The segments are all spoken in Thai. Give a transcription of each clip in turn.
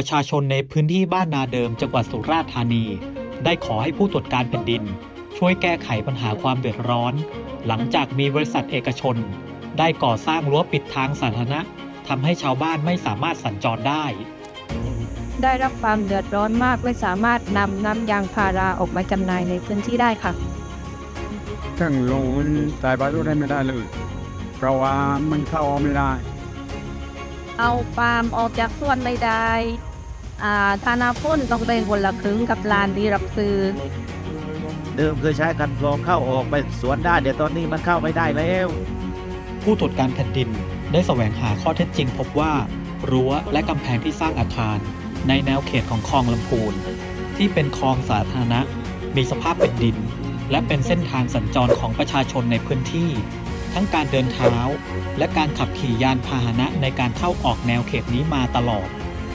ประชาชนในพื้นที่บ้านนาเดิมจังหวัดสุราษฎร์ธานี ได้ขอให้ผู้ตรวจการแผ่นดิน ช่วยแก้ไขปัญหาความเดือดร้อน หลังจากมีบริษัทเอกชน ได้ก่อสร้างรั้วปิดทางสาธารณะทำให้ชาวบ้านไม่สามารถสัญจรได้ ได้รับความเดือดร้อนมากไม่สามารถนำน้ำยางพาราออกมาจำหน่ายในพื้นที่ได้ค่ะเครื่องลงมันสายไฟรถได้ไม่ได้เลย เพราะว่ามันเข้าออกไม่ได้ เอาปาล์มออกจากส่วนไม่ได้อ่าธนาพ้นต้องเป็นคนละครึ่งกับลานที่รับซื้อเดิมเคยใช้คันกรองเข้าออกไปสวนได้เดี๋ยวตอนนี้มันเข้าไม่ได้แล้ว ผู้ตรวจการแผ่นดินได้แสวงหาข้อเท็จจริงพบว่า รั้วและกำแพงที่สร้างอาคาร ในแนวเขตของคลองลำพูน ที่เป็นคลองสาธารณะ มีสภาพเป็นดิน และเป็นเส้นทางสัญจรของประชาชนในพื้นที่ ทั้งการเดินเท้า และการขับขี่ยานพาหนะในการเข้าออกแนวเขตนี้มาตลอด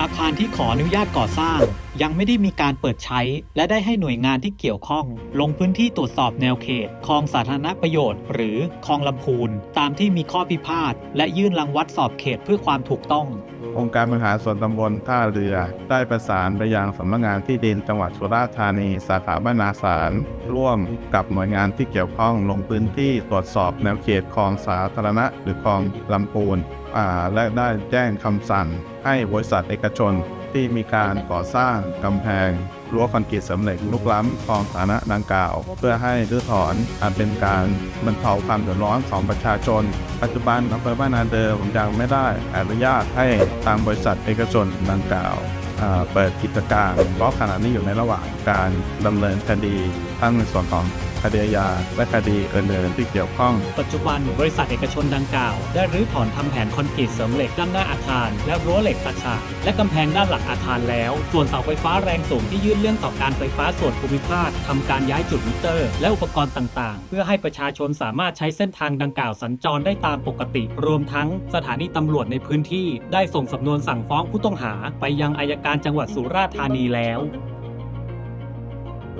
อาคารที่ขออนุญาตก่อสร้างยังไม่ได้มีการเปิดใช้ และได้ให้หน่วยงานที่เกี่ยวข้อง ลงพื้นที่ตรวจสอบแนวเขตคลองสาธารณประโยชน์ หรือคลองลำพูน ตามที่มีข้อพิพาทและยื่นรังวัดสอบเขตเพื่อความถูกต้อง องค์การบริหารส่วนตำบลท่าเรือ ได้ประสานไปยังสำนักงานที่ดินจังหวัดสุราษฎร์ธานีสาขาบ้านนาสาร ร่วมกับหน่วยงานที่เกี่ยวข้องลงพื้นที่ตรวจสอบแนวเขตคลองสาธารณะ หรือคลองลำปูนและได้แจ้งคำสั่งให้บริษัทเอกชน ที่มีการก่อสร้างกำแพงรั้วคอนกรีตสำเร็จลุกล้ำคลองสาธารณะดังกล่าว เพื่อให้รื้อถอนอันเป็นการบรรเทาความเดือดร้อนของประชาชน ปัจจุบันอำเภอบ้านนาเดิมยังไม่ได้อนุญาตให้ทางบริษัทเอกชนดังกล่าวเปิดกิจการเพราะขณะนี้อยู่ในระหว่างการดำเนินคดี ทั้งในส่วนของคดีอาญาและคดีอื่นๆที่เกี่ยวข้อง ปัจจุบันบริษัทเอกชนดังกล่าว ได้รื้อถอนทำแผนคอนกรีตเสริมเหล็กด้านหน้าอาคาร และรั้วเหล็กตะฉากและกำแพงด้านหลังอาคารแล้ว ส่วนเสาไฟฟ้าแรงสูงที่ยื่นเรื่องต่อการไฟฟ้าส่วนภูมิภาคทำการย้ายจุดมิเตอร์ และอุปกรณ์ต่างๆ เพื่อให้ประชาชนสามารถใช้เส้นทางดังกล่าวสัญจรได้ตามปกติ รวมทั้งสถานีตำรวจในพื้นที่ ได้ส่งสำนวนสั่งฟ้องผู้ต้องหา ไปยังอายการจังหวัดสุราษฎร์ธานีแล้ว